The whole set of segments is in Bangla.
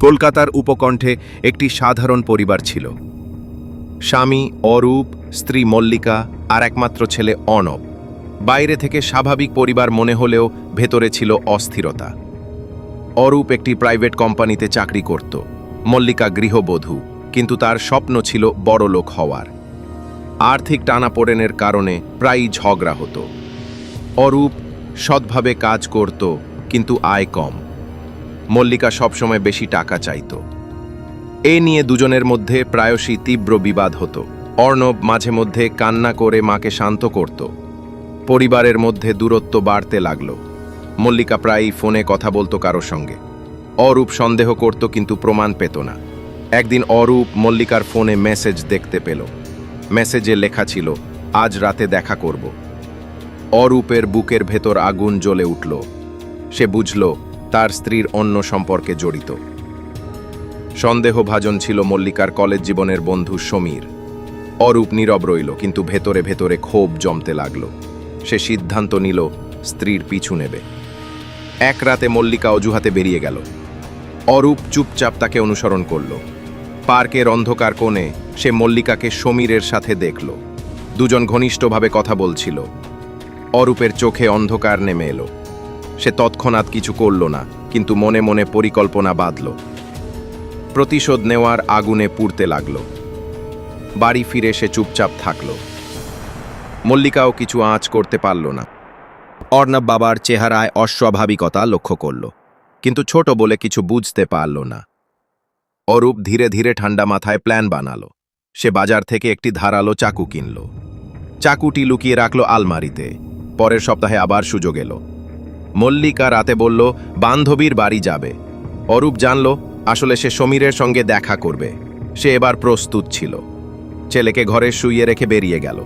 কলকাতার উপকণ্ঠে একটি সাধারণ পরিবার ছিল। স্বামী অরূপ, স্ত্রী মল্লিকা আর একমাত্র ছেলে অনব বাইরে থেকে স্বাভাবিক পরিবার মনে হলেও ভেতরে ছিল অস্থিরতা। অরূপ একটি প্রাইভেট কোম্পানিতে চাকরি করত। মল্লিকা গৃহবধূ, কিন্তু তার স্বপ্ন ছিল বড়লোক হওয়ার। আর্থিক টানাপোড়েনের কারণে প্রায়ই ঝগড়া হতো। অরূপ সৎভাবে কাজ করত, কিন্তু আয় কম। মল্লিকা সবসময় বেশি টাকা চাইত। এ নিয়ে দুজনের মধ্যে প্রায়শই তীব্র বিবাদ হতো। অর্ণব মাঝে মধ্যে কান্না করে মাকে শান্ত করত। পরিবারের মধ্যে দূরত্ব বাড়তে লাগল। মল্লিকা প্রায়ই ফোনে কথা বলতো কারোর সঙ্গে। অরূপ সন্দেহ করত কিন্তু প্রমাণ পেত না। একদিন অরূপ মল্লিকার ফোনে মেসেজ দেখতে পেল। মেসেজে লেখা ছিল, আজ রাতে দেখা করব। অরূপের বুকের ভেতর আগুন জ্বলে উঠল। সে বুঝল তার স্ত্রীর অন্য সম্পর্কে জড়িত। সন্দেহভাজন ছিল মল্লিকার কলেজ জীবনের বন্ধু সমীর। অরূপ নীরব রইল, কিন্তু ভেতরে ভেতরে ক্ষোভ জমতে লাগল। সে সিদ্ধান্ত নিল, স্ত্রীর পিছু নেবে। এক রাতে মল্লিকা অজুহাতে বেরিয়ে গেল। অরূপ চুপচাপ তাকে অনুসরণ করল। পার্কের অন্ধকার কোণে সে মল্লিকাকে সমীরের সাথে দেখল। দুজন ঘনিষ্ঠভাবে কথা বলছিল। অরূপের চোখে অন্ধকার নেমে এলো। সে তৎক্ষণাৎ কিছু করল না, কিন্তু মনে মনে পরিকল্পনা বাঁধল। প্রতিশোধ নেওয়ার আগুনে পুড়তে লাগল। বাড়ি ফিরে সে চুপচাপ থাকল। মল্লিকাও কিছু আঁচ করতে পারল না। অর্ণব বাবার চেহারায় অস্বাভাবিকতা লক্ষ্য করল, কিন্তু ছোট বলে কিছু বুঝতে পারল না। অরূপ ধীরে ধীরে ঠান্ডা মাথায় প্ল্যান বানালো। সে বাজার থেকে একটি ধারালো চাকু কিনল। চাকুটি লুকিয়ে রাখল আলমারিতে। পরের সপ্তাহে আবার সুযোগ এলো। মল্লিকা রাতে বলল, বান্ধবীর বাড়ি যাবে। অরূপ জানল, আসলে সে সমীরের সঙ্গে দেখা করবে। সে এবার প্রস্তুত ছিল। ছেলেকে ঘরে শুইয়ে রেখে বেরিয়ে গেল।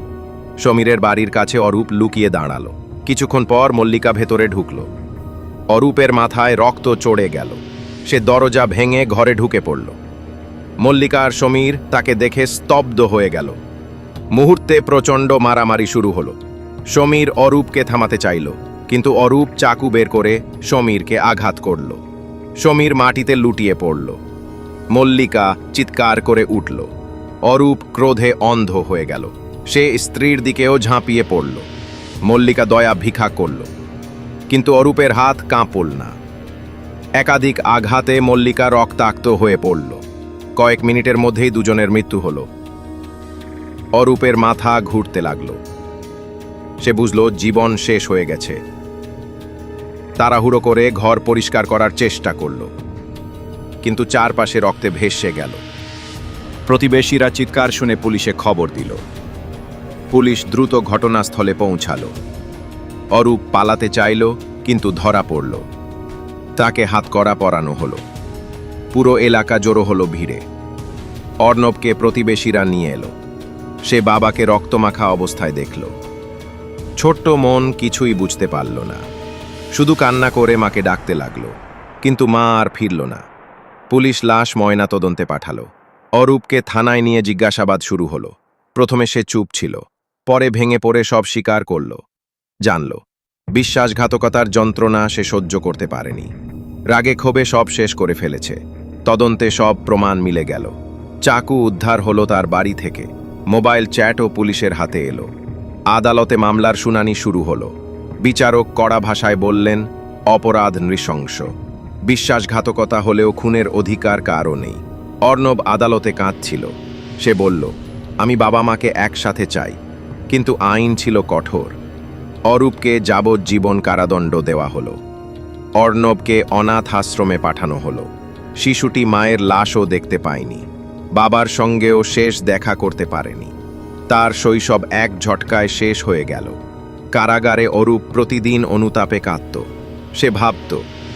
সমীরের বাড়ির কাছে অরূপ লুকিয়ে দাঁড়াল। কিছুক্ষণ পর মল্লিকা ভেতরে ঢুকল। অরূপের মাথায় রক্ত চড়ে গেল। সে দরজা ভেঙে ঘরে ঢুকে পড়ল। মল্লিকা আর সমীর তাকে দেখে স্তব্ধ হয়ে গেল। মুহূর্তে প্রচণ্ড মারামারি শুরু হলো। সমীর অরূপকে থামাতে চাইল। কিন্তু অরূপ চাকু বের করে সমীরকে আঘাত করল। সমীর মাটিতে লুটিয়ে পড়ল। মল্লিকা চিৎকার করে উঠল। অরূপ ক্রোধে অন্ধ হয়ে গেল। সে স্ত্রীর দিকেও ঝাঁপিয়ে পড়ল। মল্লিকা দয়া ভিক্ষা করল। কিন্তু অরূপের হাত কাঁপল না। একাধিক আঘাতে মল্লিকা রক্তাক্ত হয়ে পড়ল। কয়েক মিনিটের মধ্যেই দুজনের মৃত্যু হল। অরূপের মাথা ঘুরতে লাগল। সে বুঝল জীবন শেষ হয়ে গেছে। তাড়াহুড়ো করে ঘর পরিষ্কার করার চেষ্টা করল। কিন্তু চারপাশে রক্তে ভেসে গেল। প্রতিবেশীরা চিৎকার শুনে পুলিশে খবর দিল। পুলিশ দ্রুত ঘটনাস্থলে পৌঁছালো। অরূপ পালাতে চাইল, কিন্তু ধরা পড়ল। তাকে হাতকড়া পরানো হলো। পুরো এলাকা জড়ো হলো ভিড়ে। অর্ণবকে প্রতিবেশীরা নিয়ে এলো। সে বাবাকে রক্তমাখা অবস্থায় দেখল। ছোট্ট মন কিছুই বুঝতে পারল না। শুধু কান্না করে মাকে ডাকতে লাগল, কিন্তু মা আর ফিরল না। পুলিশ লাশ ময়না তদন্তে পাঠালো। অরূপকে থানায় নিয়ে জিজ্ঞাসাবাদ শুরু হলো। প্রথমে সে চুপ ছিল, পরে ভেঙে পড়ে সব স্বীকার করল। জানল, বিশ্বাসঘাতকতার যন্ত্রণা সে সহ্য করতে পারেনি। রাগে ক্ষোভে সব শেষ করে ফেলেছে। তদন্তে সব প্রমাণ মিলে গেল। চাকু উদ্ধার হলো তার বাড়ি থেকে। মোবাইল চ্যাটও পুলিশের হাতে এলো। আদালতে মামলার শুনানি শুরু হলো। বিচারক কড়া ভাষায় বললেন, অপরাধ নৃশংস। বিশ্বাসঘাতকতা হলেও খুনের অধিকার কারও নেই। অর্ণব আদালতে কাঁদছিল। সে বলল, আমি বাবা মাকে একসাথে চাই, কিন্তু আইন ছিল কঠোর। অরূপকে যাবজ্জীবন কারাদণ্ড দেওয়া হলো। অর্ণবকে অনাথ আশ্রমে পাঠানো হলো। শিশুটি মায়ের লাশও দেখতে পায়নি। বাবার সঙ্গেও শেষ দেখা করতে পারেনি। তার শৈশব এক ঝটকায় শেষ হয়ে গেল। কারাগারে অরূপ প্রতিদিন অনুতাপে কাঁদত। সে ভাবত,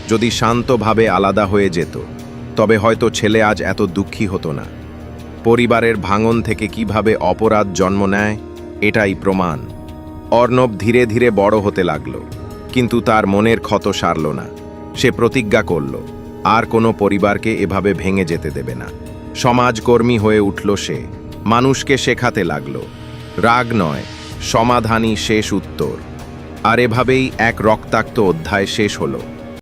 যদি শান্তভাবে আলাদা হয়ে যেত, তবে হয়তো ছেলে আজ এত দুঃখী হতো না। পরিবারের ভাঙন থেকে কীভাবে অপরাধ জন্ম নেয়, এটাই প্রমাণ। অর্ণব ধীরে ধীরে বড় হতে লাগল, কিন্তু তার মনের ক্ষত সারল না। সে প্রতিজ্ঞা করল, আর কোনো পরিবারকে এভাবে ভেঙে যেতে দেবে না। সমাজকর্মী হয়ে উঠল সে। মানুষকে শেখাতে লাগল, রাগ নয় সমাধানই শেষ উত্তর। আর এভাবেই এক রক্তাক্ত অধ্যায় শেষ হলো।